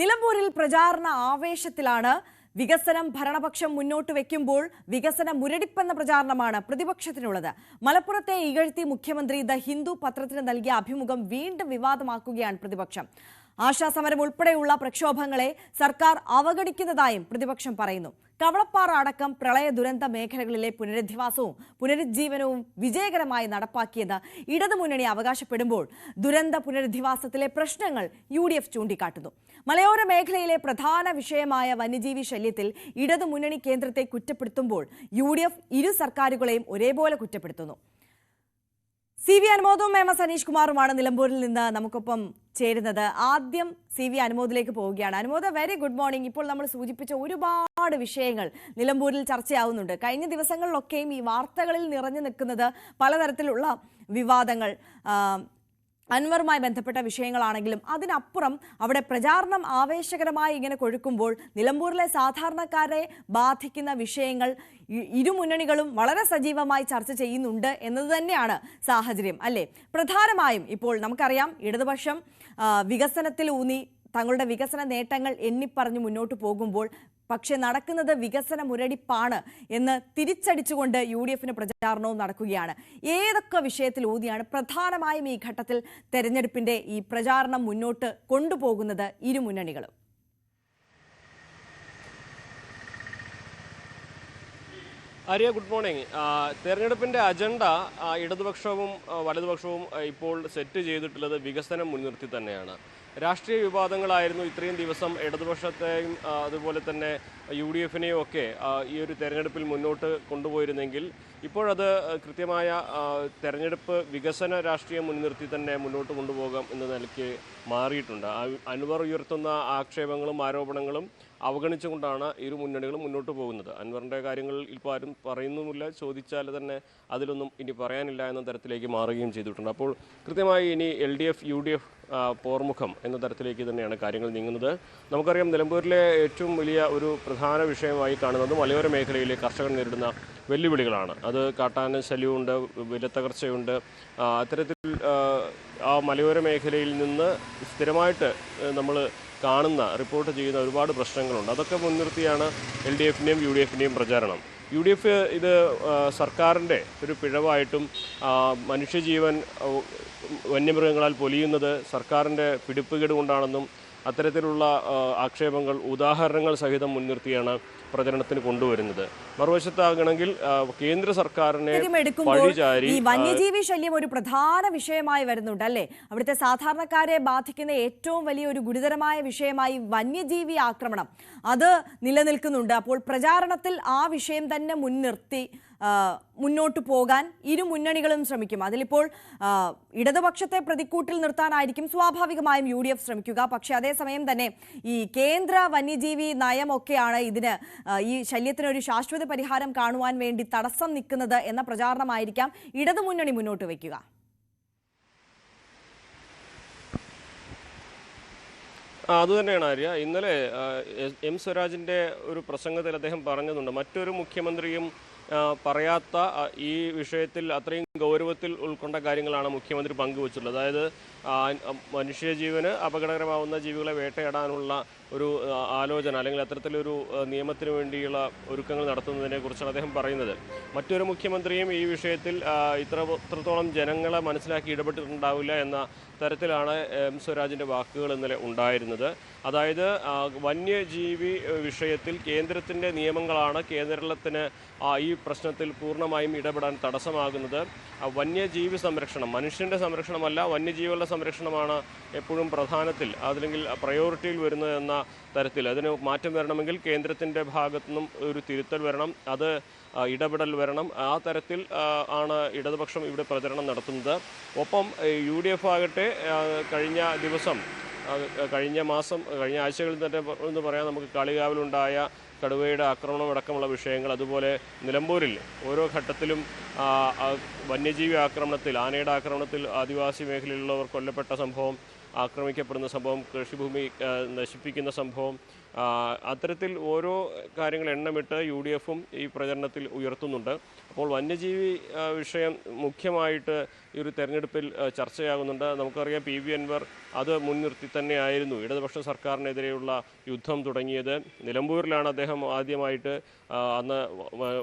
നിലമ്പൂരിൽ പ്രചാരണ ആവേശത്തിലാണ് വികസനം ഭരണപക്ഷം മുന്നോട്ട് വെക്കുമ്പോൾ വികസന മുരടിപ്പെന്ന പ്രചാരണമാണ് പ്രതിപക്ഷത്തിനുള്ളത്. മലപ്പുറത്തെ ഇകഴ്ത്തി മുഖ്യമന്ത്രി ദ ഹിന്ദു പത്രത്തിന് നൽകിയ അഭിമുഖം വീണ്ടും വിവാദമാക്കുകയാണ് പ്രതിപക്ഷം. ആശാസമരം ഉൾപ്പെടെയുള്ള പ്രക്ഷോഭങ്ങളെ സർക്കാർ അവഗണിക്കുന്നതായും പ്രതിപക്ഷം പറയുന്നു. കവളപ്പാറ അടക്കം പ്രളയ ദുരന്ത മേഖലകളിലെ പുനരധിവാസവും പുനരുജ്ജീവനവും വിജയകരമായി നടപ്പാക്കിയത് ഇടതുമുന്നണി അവകാശപ്പെടുമ്പോൾ ദുരന്ത പുനരധിവാസത്തിലെ പ്രശ്നങ്ങൾ യു ഡി എഫ് ചൂണ്ടിക്കാട്ടുന്നു. മലയോര മേഖലയിലെ പ്രധാന വിഷയമായ വന്യജീവി ശല്യത്തിൽ ഇടതുമുന്നണി കേന്ദ്രത്തെ കുറ്റപ്പെടുത്തുമ്പോൾ യു ഡി എഫ് ഇരു സർക്കാരുകളെയും ഒരേപോലെ കുറ്റപ്പെടുത്തുന്നു. സി വി അനുമോദും എം എസ് അനീഷ് കുമാറുമാണ് നിലമ്പൂരിൽ നിന്ന് നമുക്കൊപ്പം ചേരുന്നത്. ആദ്യം സി വി അനുമോദിലേക്ക് പോവുകയാണ്. അനുമോദ വെരി ഗുഡ് മോർണിംഗ് ഇപ്പോൾ നമ്മൾ സൂചിപ്പിച്ച ഒരുപാട് വിഷയങ്ങൾ നിലമ്പൂരിൽ ചർച്ചയാവുന്നുണ്ട്. കഴിഞ്ഞ ദിവസങ്ങളിലൊക്കെയും ഈ വാർത്തകളിൽ നിറഞ്ഞു നിൽക്കുന്നത് പലതരത്തിലുള്ള വിവാദങ്ങൾ അൻവറുമായി ബന്ധപ്പെട്ട വിഷയങ്ങളാണെങ്കിലും അതിനപ്പുറം അവിടെ പ്രചാരണം ആവേശകരമായി ഇങ്ങനെ കൊഴുക്കുമ്പോൾ നിലമ്പൂരിലെ സാധാരണക്കാരെ ബാധിക്കുന്ന വിഷയങ്ങൾ ഇരുമുന്നണികളും മുന്നണികളും വളരെ സജീവമായി ചർച്ച ചെയ്യുന്നുണ്ട് എന്നത് തന്നെയാണ് സാഹചര്യം അല്ലേ? പ്രധാനമായും ഇപ്പോൾ നമുക്കറിയാം ഇടതുപക്ഷം വികസനത്തിൽ ഊന്നി തങ്ങളുടെ വികസന നേട്ടങ്ങൾ എണ്ണിപ്പറഞ്ഞ് മുന്നോട്ട് പോകുമ്പോൾ പക്ഷേ നടക്കുന്നത് വികസന മുരടിപ്പാണ് എന്ന് തിരിച്ചടിച്ചുകൊണ്ട് യു ഡി എഫിന് പ്രചാരണവും നടക്കുകയാണ്. ഏതൊക്കെ വിഷയത്തിൽ ഊന്നിയാണ് പ്രധാനമായും ഈ ഘട്ടത്തിൽ തെരഞ്ഞെടുപ്പിന്റെ ഈ പ്രചാരണം മുന്നോട്ട് കൊണ്ടുപോകുന്നത് ഇരു മുന്നണികളും? Arya good morning. തെരഞ്ഞെടുപ്പിന്റെ അജണ്ട ഇടതുപക്ഷവും വലതുപക്ഷവും ഇപ്പോൾ സെറ്റ് ചെയ്തിട്ടുള്ളത് വികസനം മുൻനിർത്തി തന്നെയാണ്. രാഷ്ട്രീയ വിവാദങ്ങളായിരുന്നു ഇത്രയും ദിവസം ഇടതുപക്ഷത്തെയും അതുപോലെ തന്നെ യു ഡി എഫിനെയും ഒക്കെ ഈ ഒരു തെരഞ്ഞെടുപ്പിൽ മുന്നോട്ട് കൊണ്ടുപോയിരുന്നെങ്കിൽ ഇപ്പോഴത് കൃത്യമായ തെരഞ്ഞെടുപ്പ് വികസന രാഷ്ട്രീയം മുൻനിർത്തി തന്നെ മുന്നോട്ട് കൊണ്ടുപോകാം എന്ന നിലയ്ക്ക് മാറിയിട്ടുണ്ട്. അനുവർ ഉയർത്തുന്ന ആക്ഷേപങ്ങളും ആരോപണങ്ങളും അവഗണിച്ചുകൊണ്ടാണ് ഇരു മുന്നണികളും മുന്നോട്ട് പോകുന്നത്. അൻവറിന്റെ കാര്യങ്ങൾ ഇപ്പോൾ ആരും പറയുന്നുമില്ല. ചോദിച്ചാൽ തന്നെ അതിലൊന്നും ഇനി പറയാനില്ല എന്ന തരത്തിലേക്ക് മാറുകയും ചെയ്തിട്ടുണ്ട്. അപ്പോൾ കൃത്യമായി ഇനി L D F U D F പോർമുഖം എന്ന തരത്തിലേക്ക് തന്നെയാണ് കാര്യങ്ങൾ നീങ്ങുന്നത്. നമുക്കറിയാം നിലമ്പൂരിലെ ഏറ്റവും വലിയ ഒരു പ്രധാന വിഷയമായി കാണുന്നത് മലയോര മേഖലയിലെ കർഷകർ നേരിടുന്ന വെല്ലുവിളികളാണ്. അത് കാട്ടാന ശല്യമുണ്ട് വിലത്തകർച്ചയുണ്ട്. അത്തരത്തിൽ ആ, മലയോര മേഖലയിൽ നിന്ന് സ്ഥിരമായിട്ട് നമ്മൾ കാണുന്ന റിപ്പോർട്ട് ചെയ്യുന്ന ഒരുപാട് പ്രശ്നങ്ങളുണ്ട്. അതൊക്കെ മുൻനിർത്തിയാണ് എൽ ഡി എഫിന്റെയും യു ഡി എഫിന്റെയും പ്രചാരണം. യു ഡി എഫ് ഇത് സർക്കാരിന്റെ ഒരു പിഴവായിട്ടും മനുഷ്യജീവൻ വന്യമൃഗങ്ങളാൽ പൊലിയുന്നത് സർക്കാരിന്റെ പിടിപ്പുകേട് കൊണ്ടാണെന്നും അത്തരത്തിലുള്ള ആക്ഷേപങ്ങൾ ഉദാഹരണങ്ങൾ സഹിതം മുൻനിർത്തിയാണ് പ്രചരണത്തിന് കൊണ്ടുവരുന്നത്. മറുവശത്താകണമെങ്കിൽ കേന്ദ്ര സർക്കാരിനെ പഴിചാരി ഈ വന്യജീവി ശല്യം ഒരു പ്രധാന വിഷയമായി വരുന്നുണ്ട് അല്ലേ? അവിടുത്തെ സാധാരണക്കാരെ ബാധിക്കുന്ന ഏറ്റവും വലിയ ഒരു ഗുരുതരമായ വിഷയമായി വന്യജീവി ആക്രമണം. അത് നിലനിൽക്കുന്നുണ്ട്. അപ്പോൾ പ്രചാരണത്തിൽ ആ വിഷയം തന്നെ മുൻനിർത്തി മുന്നോട്ട് പോകാൻ ഇരു മുന്നണികളും ശ്രമിക്കും. അതിലിപ്പോൾ ഇടതുപക്ഷത്തെ പ്രതിക്കൂട്ടിൽ നിർത്താനായിരിക്കും സ്വാഭാവികമായും യു ഡി എഫ് ശ്രമിക്കുക. പക്ഷേ അതേസമയം തന്നെ ഈ കേന്ദ്ര വന്യജീവി നയമൊക്കെയാണ് ഇതിന് ഈ ഈ ശല്യത്തിനൊരു ശാശ്വത പരിഹാരം കാണുവാൻ വേണ്ടി തടസ്സം നിൽക്കുന്നത് എന്ന പ്രചാരണമായിരിക്കാം ഇടതുമുന്നണി മുന്നോട്ട് വയ്ക്കുക. അത് അതുതന്നെയാണ് ആര്യ. ഇന്നലെ എം സ്വരാജിന്റെ ഒരു പ്രസംഗത്തിൽ അദ്ദേഹം പറഞ്ഞതുണ്ട്. മറ്റൊരു മുഖ്യമന്ത്രിയും പറയാത്ത ഈ വിഷയത്തിൽ അത്രയും ഗൗരവത്തിൽ ഉൾക്കൊണ്ട കാര്യങ്ങളാണ് മുഖ്യമന്ത്രി പങ്കുവച്ചിട്ടുള്ളത്. അതായത് മനുഷ്യജീവന് അപകടകരമാവുന്ന ജീവികളെ വേട്ടയാടാനുള്ള ഒരു ആലോചന അല്ലെങ്കിൽ അത്തരത്തിലൊരു നിയമത്തിന് വേണ്ടിയുള്ള ഒരുക്കങ്ങൾ നടത്തുന്നതിനെ കുറിച്ചാണ് അദ്ദേഹം പറയുന്നത്. മറ്റൊരു മുഖ്യമന്ത്രിയും ഈ വിഷയത്തിൽ ഇത്ര ഇത്രത്തോളം ജനങ്ങളെ മനസ്സിലാക്കി ഇടപെട്ടിട്ടുണ്ടാവില്ല എന്ന തരത്തിലാണ് എം സ്വരാജിന്റെ വാക്കുകൾ ഇന്നലെ ഉണ്ടായിരുന്നത്. അതായത് വന്യജീവി വിഷയത്തിൽ കേന്ദ്രത്തിന്റെ നിയമങ്ങളാണ് കേരളത്തിന് ഈ പ്രശ്നത്തിൽ പൂർണമായും ഇടപെടാൻ തടസ്സമാകുന്നത്. വന്യജീവി സംരക്ഷണം മനുഷ്യന്റെ സംരക്ഷണമല്ല വന്യജീവികളുടെ സംരക്ഷണമാണ് എപ്പോഴും പ്രധാനത്തിൽ അതല്ലെങ്കിൽ പ്രയോറിറ്റിയിൽ വരുന്നത് എന്ന തരത്തിൽ അതിന് മാറ്റം വരണമെങ്കിൽ കേന്ദ്രത്തിന്റെ ഭാഗത്തു നിന്നും ഒരു തിരുത്തൽ വരണം അത് ഇടപെടൽ വരണം. ആ തരത്തിൽ ആണ് ഇടതുപക്ഷം ഇവിടെ പ്രചരണം നടത്തുന്നത്. ഒപ്പം യു ഡി എഫ് ആകട്ടെ കഴിഞ്ഞ ദിവസം കഴിഞ്ഞ മാസം കഴിഞ്ഞ ആഴ്ചകളിൽ തന്നെ എന്ന് പറയാം നമുക്ക് കളികാവിലുണ്ടായ കടുവയുടെ ആക്രമണം അടക്കമുള്ള വിഷയങ്ങൾ അതുപോലെ നിലമ്പൂരിൽ ഓരോ ഘട്ടത്തിലും വന്യജീവി ആക്രമണത്തിൽ ആനയുടെ ആക്രമണത്തിൽ ആദിവാസി മേഖലയിലുള്ളവർ കൊല്ലപ്പെട്ട സംഭവം ആക്രമിക്കപ്പെടുന്ന സംഭവം കൃഷിഭൂമി നശിപ്പിക്കുന്ന സംഭവം അത്തരത്തിൽ ഓരോ കാര്യങ്ങൾ എണ്ണമിട്ട് യു ഡി എഫും ഈ പ്രചരണത്തിൽ ഉയർത്തുന്നുണ്ട്. അപ്പോൾ വന്യജീവി വിഷയം മുഖ്യമായിട്ട് ഈ ഒരു തെരഞ്ഞെടുപ്പിൽ ചർച്ചയാകുന്നുണ്ട്. നമുക്കറിയാം പി വി അൻവർ അത് മുൻനിർത്തി തന്നെയായിരുന്നു. ഇടതുപക്ഷ സർക്കാരിനെതിരെയുള്ള യുദ്ധം തുടങ്ങിയത്. നിലമ്പൂരിലാണ് അദ്ദേഹം ആദ്യമായിട്ട് അന്ന്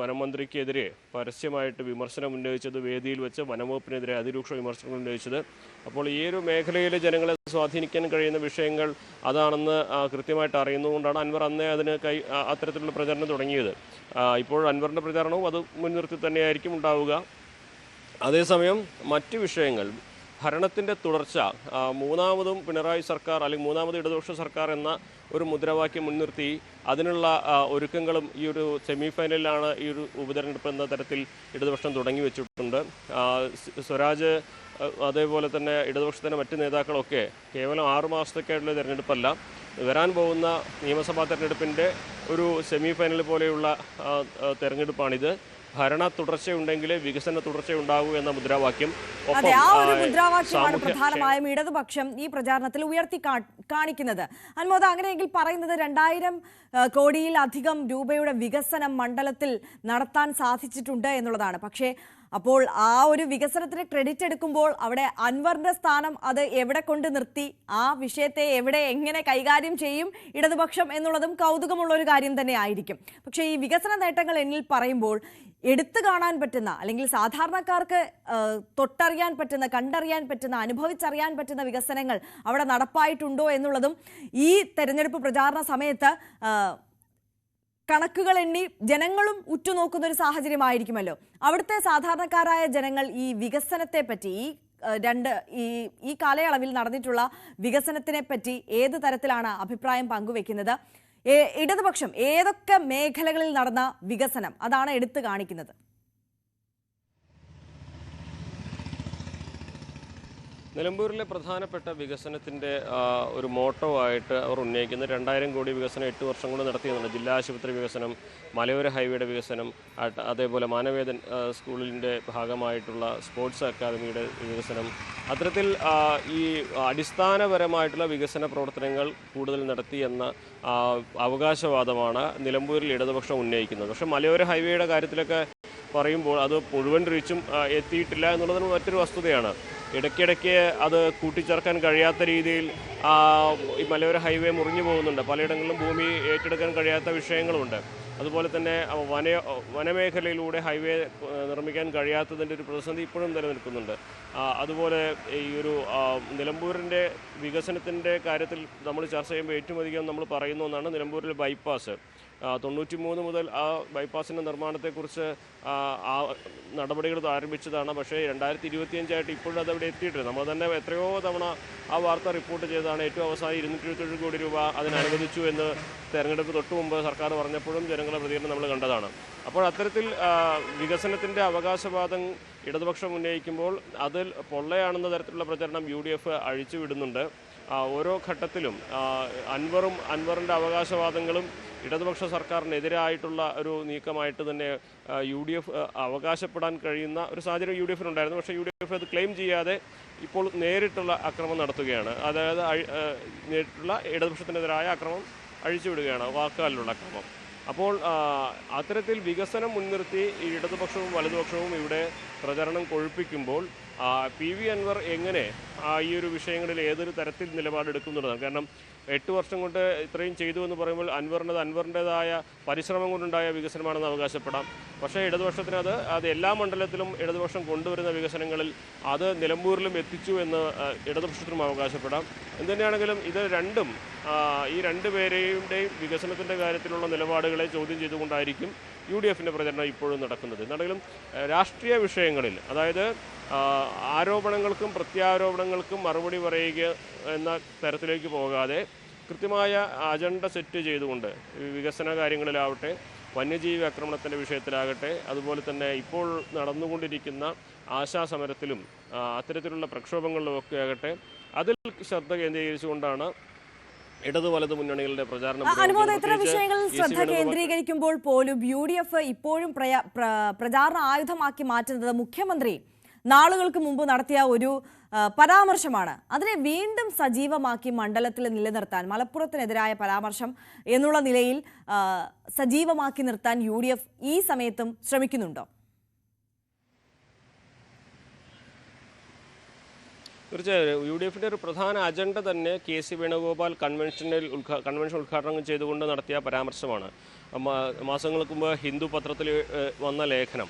വനമന്ത്രിക്കെതിരെ പരസ്യമായിട്ട് വിമർശനം ഉന്നയിച്ചത്. വേദിയിൽ വെച്ച് വനംവകുപ്പിനെതിരെ അതിരൂക്ഷ വിമർശനം ഉന്നയിച്ചത്. അപ്പോൾ ഈ ഒരു മേഖലയിലെ ജനങ്ങളെ സ്വാധീനിക്കാൻ കഴിയുന്ന വിഷയങ്ങൾ അതാണെന്ന് കൃത്യമായിട്ട് അറിയുന്നതുകൊണ്ടാണ് അൻവർ അന്നേ അതിന് കൈ അത്തരത്തിലുള്ള പ്രചരണം തുടങ്ങിയത്. ഇപ്പോൾ അൻവറിന്റെ പ്രചാരണവും അത് മുൻനിർത്തി തന്നെയായിരിക്കും ഉണ്ടാവുക. അതേസമയം മറ്റ് വിഷയങ്ങൾ ഭരണത്തിന്റെ തുടർച്ച മൂന്നാമതും പിണറായി സർക്കാർ അല്ലെങ്കിൽ മൂന്നാമത് ഇടതുപക്ഷ സർക്കാർ എന്ന ഒരു മുദ്രാവാക്യം മുൻനിർത്തി അതിനുള്ള ഒരുക്കങ്ങളും ഈ ഒരു സെമി ഫൈനലിലാണ് ഈ ഒരു ഉപതെരഞ്ഞെടുപ്പ് എന്ന തരത്തിൽ ഇടതുപക്ഷം തുടങ്ങി വെച്ചിട്ടുണ്ട്. സ്വരാജ് അതേപോലെ തന്നെ ഇടതുപക്ഷത്തിന്റെ മറ്റ് നേതാക്കളൊക്കെ കേവലം ആറു മാസത്തേക്കായിട്ടുള്ള തെരഞ്ഞെടുപ്പല്ല വരാൻ പോകുന്ന നിയമസഭാ തെരഞ്ഞെടുപ്പിന്റെ ഒരു സെമി ഫൈനൽ പോലെയുള്ള തെരഞ്ഞെടുപ്പാണിത്. ഭരണ തുടർച്ചയുണ്ടെങ്കിൽ വികസന തുടർച്ച ഉണ്ടാകൂ എന്ന മുദ്രാവാക്യം. ഒപ്പം, അതെ ആ ഒരു ആ, മുദ്രാവാക്യമാണ് പ്രധാനമായും ഇടതുപക്ഷം ഈ പ്രചാരണത്തിൽ ഉയർത്തി കാണിക്കുന്നത്. അൻമോദ അങ്ങനെയെങ്കിൽ പറയുന്നത് രണ്ടായിരം കോടിയിലധികം രൂപയുടെ വികസനം മണ്ഡലത്തിൽ നടത്താൻ സാധിച്ചിട്ടുണ്ട് എന്നുള്ളതാണ്. പക്ഷേ അപ്പോൾ ആ ഒരു വികസനത്തിന് ക്രെഡിറ്റ് എടുക്കുമ്പോൾ അവിടെ അൻവറിന്റെ സ്ഥാനം അത് എവിടെ കൊണ്ട് നിർത്തി ആ വിഷയത്തെ എവിടെ എങ്ങനെ കൈകാര്യം ചെയ്യും ഇടതുപക്ഷം എന്നുള്ളതും കൗതുകമുള്ള ഒരു കാര്യം തന്നെ ആയിരിക്കും. പക്ഷേ ഈ വികസന നേട്ടങ്ങൾ എന്നിൽ പറയുമ്പോൾ എടുത്തു കാണാൻ പറ്റുന്ന അല്ലെങ്കിൽ സാധാരണക്കാർക്ക് തൊട്ടറിയാൻ പറ്റുന്ന കണ്ടറിയാൻ പറ്റുന്ന അനുഭവിച്ചറിയാൻ പറ്റുന്ന വികസനങ്ങൾ അവിടെ നടപ്പായിട്ടുണ്ടോ എന്നുള്ളതും ഈ തെരഞ്ഞെടുപ്പ് പ്രചാരണ സമയത്ത് കണക്കുകൾ എണ്ണി ജനങ്ങളും ഉറ്റുനോക്കുന്ന ഒരു സാഹചര്യമായിരിക്കുമല്ലോ. അവിടുത്തെ സാധാരണക്കാരായ ജനങ്ങൾ ഈ വികസനത്തെ പറ്റി ഈ രണ്ട് ഈ ഈ കാലയളവിൽ നടന്നിട്ടുള്ള വികസനത്തിനെ പറ്റി ഏത് തരത്തിലാണ് അഭിപ്രായം പങ്കുവെക്കുന്നത്? ഇടതുപക്ഷം ഏതൊക്കെ മേഖലകളിൽ നടന്ന വികസനം? അതാണ് എടുത്തു കാണിക്കുന്നത്. നിലമ്പൂരിലെ പ്രധാനപ്പെട്ട വികസനത്തിന്റെ ഒരു മോട്ടോ ആയിട്ട് അവർ ഉന്നയിക്കുന്നത് രണ്ടായിരം കോടി വികസനം എട്ട് വർഷം കൊണ്ട് നടത്തിയെന്നുണ്ട് ജില്ലാ ആശുപത്രി വികസനം മലയോര ഹൈവേയുടെ വികസനം അതേപോലെ മാനവേദൻ സ്കൂളിന്റെ ഭാഗമായിട്ടുള്ള സ്പോർട്സ് അക്കാദമിയുടെ വികസനം. അത്തരത്തിൽ ഈ അടിസ്ഥാനപരമായിട്ടുള്ള വികസന പ്രവർത്തനങ്ങൾ കൂടുതൽ നടത്തി എന്ന അവകാശവാദമാണ് നിലമ്പൂരിൽ ഇടതുപക്ഷം ഉന്നയിക്കുന്നത്. പക്ഷേ മലയോര ഹൈവേയുടെ കാര്യത്തിലൊക്കെ പറയുമ്പോൾ അത് മുഴുവൻ റീച്ചും എത്തിയിട്ടില്ല എന്നുള്ളതിന് മറ്റൊരു വസ്തുതയാണ്. ഇടയ്ക്കിടയ്ക്ക് അത് കൂട്ടിച്ചേർക്കാൻ കഴിയാത്ത രീതിയിൽ ഈ മലയോര ഹൈവേ മുറിഞ്ഞു പോകുന്നുണ്ട്. പലയിടങ്ങളിലും ഭൂമി ഏറ്റെടുക്കാൻ കഴിയാത്ത വിഷയങ്ങളുണ്ട്. അതുപോലെ തന്നെ വന വനമേഖലയിലൂടെ ഹൈവേ നിർമ്മിക്കാൻ കഴിയാത്തതിന്റെ ഒരു പ്രതിസന്ധി ഇപ്പോഴും നിലനിൽക്കുന്നുണ്ട്. അതുപോലെ ഈ ഒരു നിലമ്പൂരിന്റെ വികസനത്തിന്റെ കാര്യത്തിൽ നമ്മൾ ചർച്ച ചെയ്യുമ്പോൾ ഏറ്റവും അധികം നമ്മൾ പറയുന്ന ഒന്നാണ് നിലമ്പൂരിലെ ബൈപ്പാസ്. തൊണ്ണൂറ്റി മൂന്ന് മുതൽ ആ ബൈപ്പാസിന്റെ നിർമ്മാണത്തെക്കുറിച്ച് ആ, നടപടികൾ ആരംഭിച്ചതാണ്. പക്ഷേ രണ്ടായിരത്തി ഇരുപത്തിയഞ്ചായിട്ട് ഇപ്പോഴും അത് അവിടെ എത്തിയിട്ടില്ല. നമ്മൾ തന്നെ എത്രയോ തവണ ആ വാർത്ത റിപ്പോർട്ട് ചെയ്തതാണ്. ഏറ്റവും അവസാനം ഇരുന്നൂറ്റി ഇരുപത്തേഴ് കോടി രൂപ അതിനനുവദിച്ചു എന്ന് തെരഞ്ഞെടുപ്പ് തൊട്ട് മുമ്പ് സർക്കാർ പറഞ്ഞപ്പോഴും ജനങ്ങളുടെ പ്രതികരണം നമ്മൾ കണ്ടതാണ്. അപ്പോൾ അത്തരത്തിൽ വികസനത്തിന്റെ അവകാശവാദം ഇടതുപക്ഷം ഉന്നയിക്കുമ്പോൾ അതിൽ പൊള്ളയാണെന്ന തരത്തിലുള്ള പ്രചരണം യു ഡി എഫ് അഴിച്ചുവിടുന്നുണ്ട്. ഓരോ ഘട്ടത്തിലും അൻവറും അൻവറിന്റെ അവകാശവാദങ്ങളും ഇടതുപക്ഷ സർക്കാരിനെതിരായിട്ടുള്ള ഒരു നീക്കമായിട്ട് തന്നെ യു ഡി എഫ് അവകാശപ്പെടാൻ കഴിയുന്ന ഒരു സാഹചര്യം യു ഡി എഫിനുണ്ടായിരുന്നു പക്ഷേ യു ഡി എഫ് അത് ക്ലെയിം ചെയ്യാതെ ഇപ്പോൾ നേരിട്ടുള്ള അക്രമം നടത്തുകയാണ്. അതായത് നേരിട്ടുള്ള ഇടതുപക്ഷത്തിനെതിരായ അക്രമം അഴിച്ചുവിടുകയാണ് വാക്കാലിലുള്ള അക്രമം. അപ്പോൾ അത്തരത്തിൽ വികസനം മുൻനിർത്തി ഇടതുപക്ഷവും വലതുപക്ഷവും ഇവിടെ പ്രചരണം കൊഴുപ്പിക്കുമ്പോൾ പി വി അൻവർ എങ്ങനെ ഈ ഒരു വിഷയങ്ങളിൽ ഏതൊരു തരത്തിൽ നിലപാടെടുക്കുന്നുള്ളതാണ് കാരണം എട്ട് വർഷം കൊണ്ട് ഇത്രയും ചെയ്തു എന്ന് പറയുമ്പോൾ അൻവറിന്റെത് അൻവറിന്റെതായ പരിശ്രമം കൊണ്ടുണ്ടായ വികസനമാണെന്ന് അവകാശപ്പെടാം. പക്ഷേ ഇടതുപക്ഷത്തിന് അത് അത് എല്ലാ മണ്ഡലത്തിലും ഇടതുപക്ഷം കൊണ്ടുവരുന്ന വികസനങ്ങളിൽ അത് നിലമ്പൂരിലും എത്തിച്ചു എന്ന് ഇടതുപക്ഷത്തിനും അവകാശപ്പെടാം. എന്തുതന്നെയാണെങ്കിലും ഇത് രണ്ടും ഈ രണ്ട് പേരെയുടെയും വികസനത്തിന്റെ കാര്യത്തിലുള്ള നിലപാടുകളെ ചോദ്യം ചെയ്തുകൊണ്ടായിരിക്കും യു ഡി എഫിന്റെ പ്രചരണം ഇപ്പോഴും നടക്കുന്നത്. എന്നാണെങ്കിലും രാഷ്ട്രീയ വിഷയങ്ങളിൽ അതായത് ആരോപണങ്ങൾക്കും പ്രത്യാരോപണങ്ങൾക്കും മറുപടി പറയുക എന്ന തരത്തിലേക്ക് പോകാതെ കൃത്യമായ അജണ്ട സെറ്റ് ചെയ്തുകൊണ്ട് വികസന കാര്യങ്ങളിലാവട്ടെ വന്യജീവി ആക്രമണത്തിന്റെ വിഷയത്തിലാകട്ടെ അതുപോലെ തന്നെ ഇപ്പോൾ നടന്നുകൊണ്ടിരിക്കുന്ന ആശാസമരത്തിലും അത്തരത്തിലുള്ള പ്രക്ഷോഭങ്ങളിലും ഒക്കെ ആകട്ടെ അതിൽ ശ്രദ്ധ കേന്ദ്രീകരിച്ചുകൊണ്ടാണ് ഇടതു വലതു മുന്നണികളുടെ പ്രചാരണം അനുമോദ. ഇത്തരം വിഷയങ്ങളിൽ ശ്രദ്ധ കേന്ദ്രീകരിക്കുമ്പോൾ പോലും യു ഡി എഫ് ഇപ്പോഴും പ്രചാരണ ആയുധമാക്കി മാറ്റുന്നത് മുഖ്യമന്ത്രി നാളുകൾക്ക് മുമ്പ് നടത്തിയ ഒരു പരാമർശമാണ് അതിനെ വീണ്ടും സജീവമാക്കി മണ്ഡലത്തിൽ നിലനിർത്താൻ മലപ്പുറത്തിനെതിരായ പരാമർശം എന്നുള്ള നിലയിൽ സജീവമാക്കി നിർത്താൻ യു ഡി എഫ് ഈ സമയത്തും ശ്രമിക്കുന്നുണ്ടോ തീർച്ചയായും. യു ഡി എഫിന്റെ ഒരു പ്രധാന അജണ്ട തന്നെ കെ സി വേണുഗോപാൽ കൺവെൻഷനിൽ ഉദ്ഘാ കൺവെൻഷൻ ഉദ്ഘാടനം ചെയ്തുകൊണ്ട് നടത്തിയ പരാമർശമാണ്. മാസങ്ങൾക്ക് മുമ്പ് ഹിന്ദു പത്രത്തിൽ വന്ന ലേഖനം.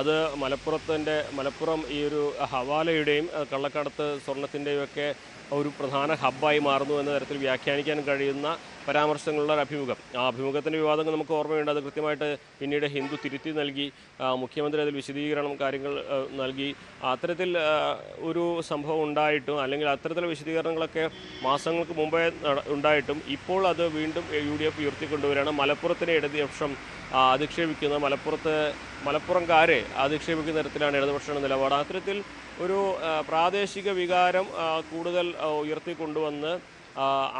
അത് മലപ്പുറത്തിന്റെ മലപ്പുറം ഈ ഒരു ഹവാലയുടെയും കള്ളക്കടത്ത് സ്വർണത്തിന്റെയും ഒക്കെ ഒരു പ്രധാന ഹബ്ബായി മാറുന്നു എന്ന തരത്തിൽ വ്യാഖ്യാനിക്കാൻ കഴിയുന്ന പരാമർശങ്ങളുടെ ഒരു അഭിമുഖം. ആ അഭിമുഖത്തിന്റെ വിവാദങ്ങൾ നമുക്ക് ഓർമ്മയുണ്ട്. അത് കൃത്യമായിട്ട് പിന്നീട് ഹിന്ദു തിരുത്തി നൽകി മുഖ്യമന്ത്രി അതിൽ വിശദീകരണം കാര്യങ്ങൾ നൽകി. അത്തരത്തിൽ ഒരു സംഭവം ഉണ്ടായിട്ടും അല്ലെങ്കിൽ അത്തരത്തിലുള്ള വിശദീകരണങ്ങളൊക്കെ മാസങ്ങൾക്ക് മുമ്പേ ഉണ്ടായിട്ടും ഇപ്പോൾ അത് വീണ്ടും യു ഡി എഫ് ഉയർത്തിക്കൊണ്ടുവരികയാണ്. മലപ്പുറത്തിനെ ഇടതുപക്ഷം അധിക്ഷേപിക്കുന്ന മലപ്പുറത്ത് മലപ്പുറംകാരെ അധിക്ഷേപിക്കുന്ന തരത്തിലാണ് ഇടതുപക്ഷ നിലപാട്. അത്തരത്തിൽ ഒരു പ്രാദേശിക വികാരം കൂടുതൽ ഉയർത്തിക്കൊണ്ടുവന്ന്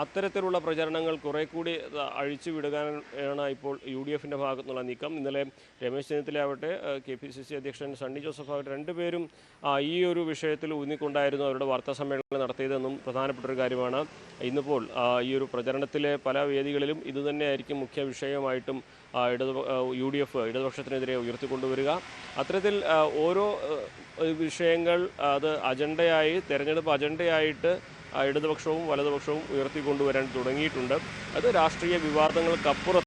അത്തരത്തിലുള്ള പ്രചരണങ്ങൾ കുറെ കൂടി അഴിച്ചു വിടുകാനാണ് ഇപ്പോൾ യു ഡി എഫിന്റെ ഭാഗത്തുനിന്നുള്ള നീക്കം. ഇന്നലെ രമേശ് ചെന്നിത്തല ആവട്ടെ കെ പി സി സി അധ്യക്ഷൻ സണ്ണി ജോസഫ് ആവട്ടെ രണ്ടുപേരും ഈ ഒരു വിഷയത്തിൽ ഊന്നിക്കൊണ്ടായിരുന്നു അവരുടെ വാർത്താ സമ്മേളനം നടത്തിയതെന്നും പ്രധാനപ്പെട്ട ഒരു കാര്യമാണ്. ഇന്നിപ്പോൾ ഈ ഒരു പ്രചരണത്തിലെ പല വേദികളിലും ഇതുതന്നെയായിരിക്കും മുഖ്യ വിഷയമായിട്ടും ഇടതു യു ഡി എഫ് ഇടതുപക്ഷത്തിനെതിരെ ഉയർത്തിക്കൊണ്ടുവരിക. അത്തരത്തിൽ ഓരോ വിഷയങ്ങൾ അത് അജണ്ടയായി തെരഞ്ഞെടുപ്പ് അജണ്ടയായിട്ട് ഇടതുപക്ഷവും വലതുപക്ഷവും ഉയർത്തിക്കൊണ്ടുവരാൻ തുടങ്ങിയിട്ടുണ്ട്. അത് രാഷ്ട്രീയ വിവാദങ്ങൾക്കപ്പുറത്ത്